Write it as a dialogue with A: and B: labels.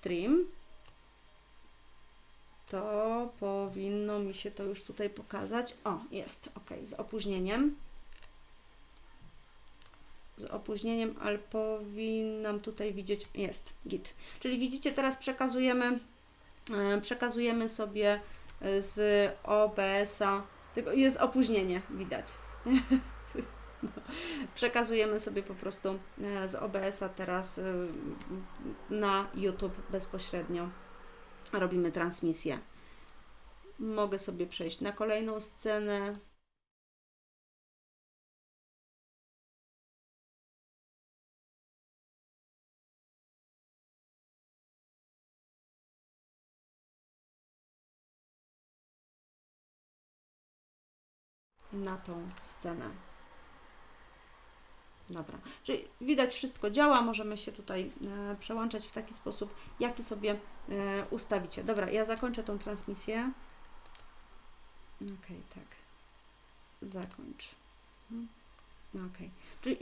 A: stream, to powinno mi się to już tutaj pokazać. O, jest, ok, z opóźnieniem. Z opóźnieniem, ale powinnam tutaj widzieć, jest, git. Czyli widzicie, teraz przekazujemy, e, przekazujemy sobie e, z OBS-a, tylko jest opóźnienie, widać. No, przekazujemy sobie po prostu e, z OBS-a teraz na YouTube bezpośrednio. Robimy transmisję. Mogę sobie przejść na kolejną scenę. Na tą scenę. Dobra, czyli widać wszystko działa, możemy się tutaj e, przełączać w taki sposób, jaki sobie e, ustawicie. Dobra, ja zakończę tą transmisję. Ok, tak. Zakończ. Mhm. Ok, czyli